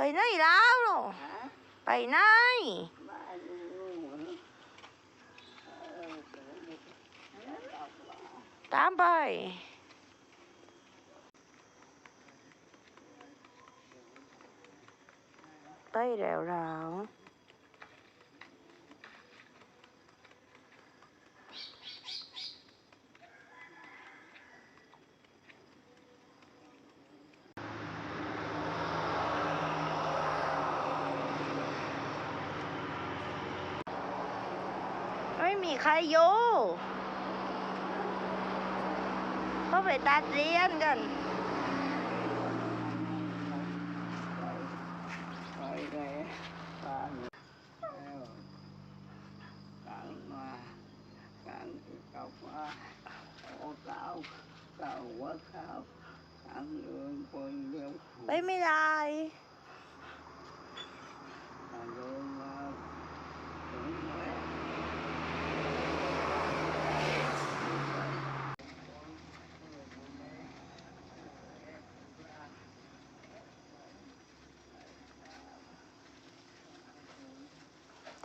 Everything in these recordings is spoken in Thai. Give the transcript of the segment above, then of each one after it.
ไปไหนแล้วหรอไปไหนตามไปไปแล้วเร็วไมีใครอยู่ก็ไปตัดเรียนกันไปเลยกลางแล้วกลางมากลางกลับมาโอ้เก้าเก้าว่าเก้ากลางเดินคนเดียว ไปไม่ได้ กลางเดินมาถึงแล้ว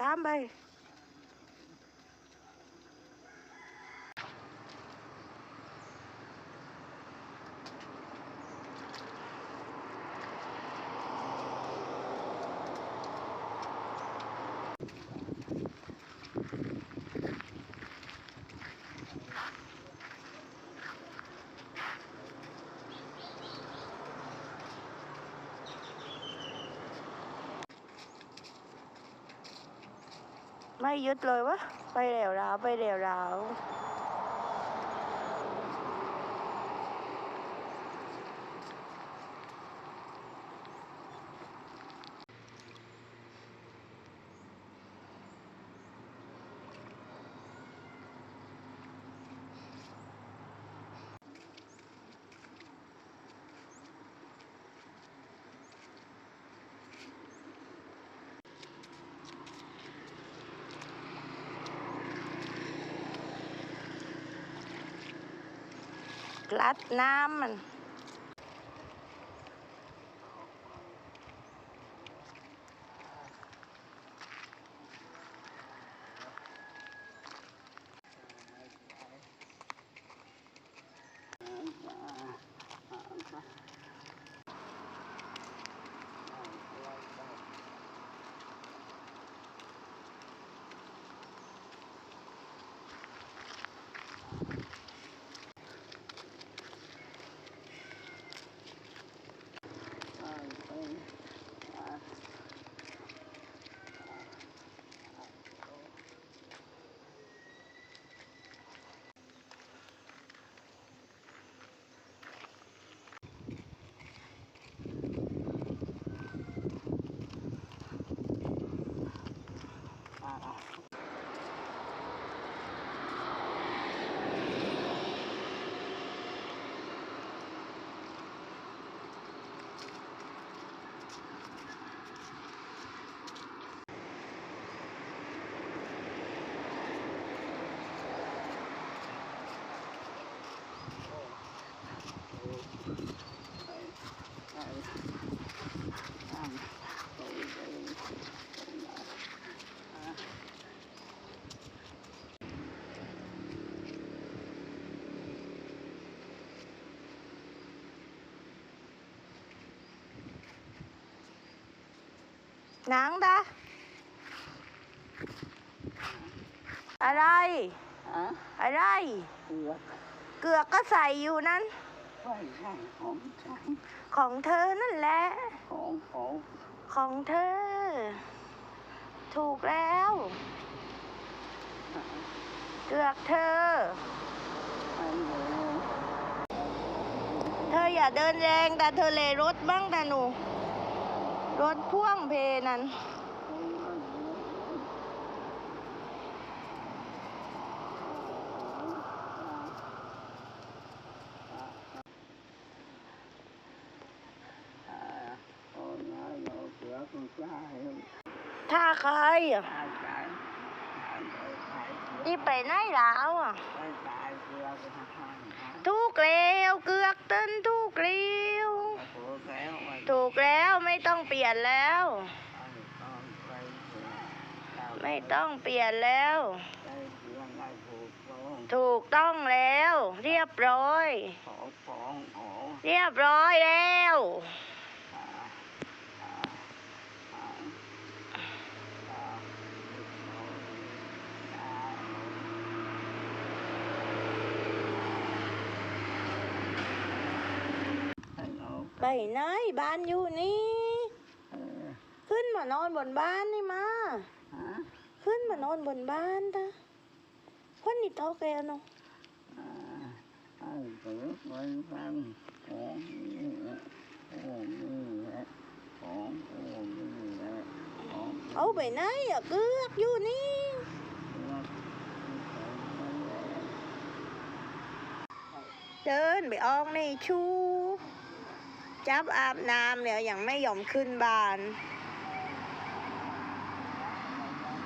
ตามไป ไม่ยึดเลยวะไปเร็วราวไปเร็วราว ลัดน้ำมัน หนังดะอะไรฮะอะไร เกือบเกือกก็ใส่อยู่นั้น ไม่ใช่ของฉันของเธอนั่นแหละ ของของของเธอ ถูกแล้ว เกือกเธอ อันเดียว เธออย่าเดินแรงแต่เธอเลยรถบ้างแต่หนู รถพ่วงเพนั้นคนนั้นเราเกือบไม่ได้ถ้าใครอะตายใจตายใจตายเกือบที่ไปไหนแล้วอะตายตายเกือบไปทางทางทุกเร็วเกือกเต้นทุกเร็ว ถูกแล้วว่า ถูกแล้วไม่ต้องเปลี่ยนแล้ว ไม่ต้องเปลี่ยนแล้ว ถูกต้องแล้ว เรียบร้อย เรียบร้อยแล้วไปไหนบ้านอยู่นี่านอนบนบ้านนี่มาฮะขึ้นมานอนบนบ้านตาคนนี่โตแกเนาะอ่าให้เปิดไว้ฟังของนี่แหละของนี่แหละของโอ้นี่แหละของเอาไปไหนอะเกือกอยู่นี่รักที่ใส่ไว้แล้วเดินไปออกในชู จับอาบน้ำเนี่ยยังไม่ยอมขึ้นบ้าน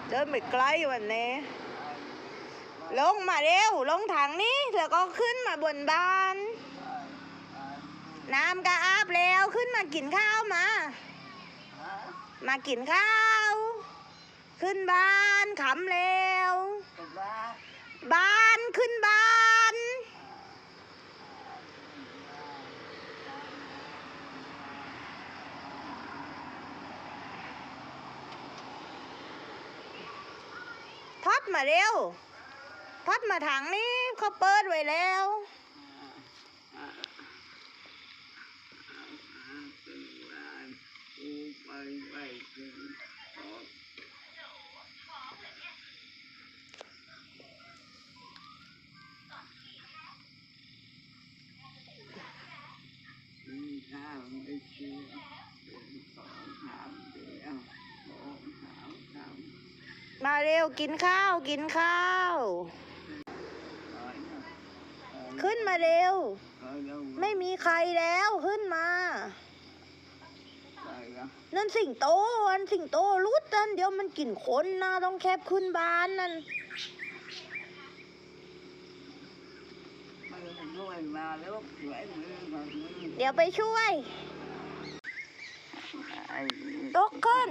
เดินไปไกลวันนี้ ลงมาเร็ว ลงถังนี้แล้วก็ขึ้นมาบนบ้าน น้ำก็อาบแล้วขึ้นมากินข้าวมา มากินข้าว ขึ้นบ้านขำแล้ว กบ้า บ้านขึ้นบ้าน ทอด มาเร็ว พัดมาถังนี้เขาเปิดไว้แล้ว เป็นบ้านกูไปไปถึงขอมีข้าวไม่เชื่อเป็นสองสามเดียวสองสามสาม มาเร็วกินข้าวกินข้าวร้อยนะขึ้นมาเร็วร้อยแล้วไม่มีใครแล้วขึ้นมาร้อยแล้วนั่นสิงโตอันสิงโตรุดนั่นเดี๋ยวมันกินคนนะต้องแคบขึ้นบ้านนั่นมันด้วยมาแล้วสวยมือมามือเดี๋ยวไปช่วยไอ้ตกขึ้น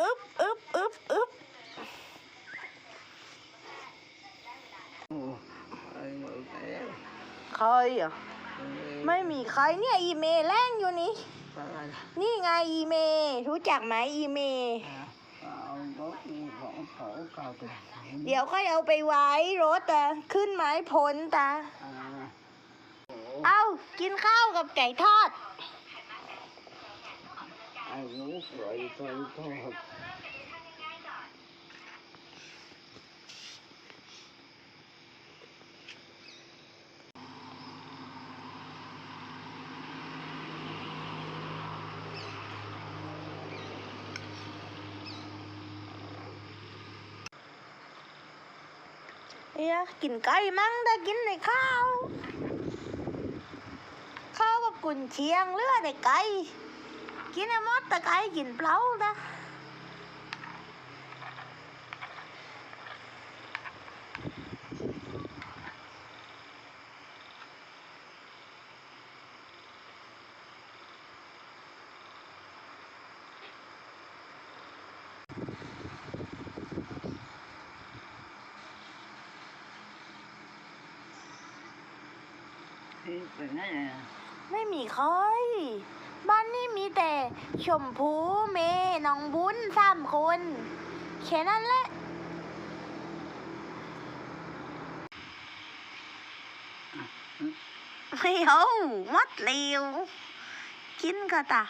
อึบอึบอึบอึบ โอ้ไอ้หมดแล้ว ใครอะไม่มีใครเนี่ยอีเมลแรงอยู่นี่อะไรนี่ไงอีเม รู้จักไหมอีเมเอารถมีของเขาเก่าไปเดี๋ยวค่อยเอาไปไว้รถแต่ขึ้นไม้พ้นตาอ่าโอ้เอากินข้าวกับไก่ทอดไอ้หนูสวยสวยทอด อ้ยกินไก่มั้งแต่กินในข้าวข้าวกับกุนเชียงเลือดในไก่กินไอ้มดแต่ไก่กินเปล่านะ ที่เป็นไงอะไม่มีใครบ้านนี้มีแต่ชมพูเมย์น้องบุญสามคนแค่นั้นแหละไม่เอามัดเร็วกินก็ตา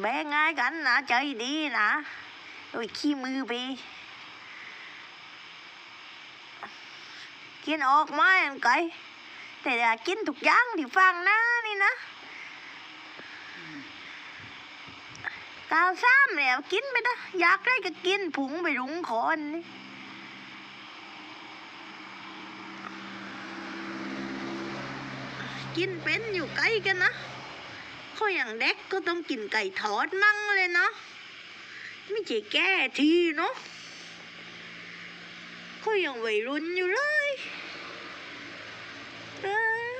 แบ่งง่ายกันนะใจดีนะโดยขี้มือไปกินออกมาอันไกล แต่อย่ากินทุกอย่างที่ฟังนะนี่นะกาวซ้ำแล้วกินไปนะอยากได้ก็กินผุงไปรุงคนนี่กินเป็นอยู่ใกล้กันนะเขาอย่างเด็กก็ต้องกินไก่ทอดมั่งเลยเนาะไม่ใช่แก้ทีเนาะเขายังวัยรุ่นอยู่เลยเออ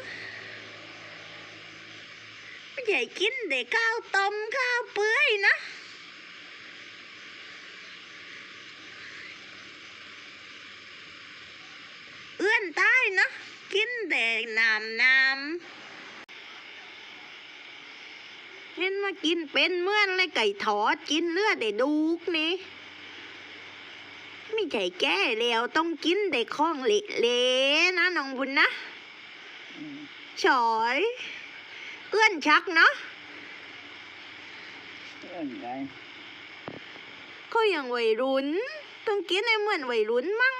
ไม่ใช่กินแต่ข้าวต้มข้าวเปื่อยนะเอื้อนตายนะกินแต่น้ำน้ำเห็นมากินเป็นเหมื่อนเลยไก่ทอดกินเลือดได้ดูกนี่ไม่ใช่แก้แล้วต้องกินแต่ของเละๆนะน้องบุญนะอืมฉอย เอื้อนชักเนาะเรื่องไงเขายังวัยรุ่นต้องกินให้เหมือนวัยรุ่นมั่ง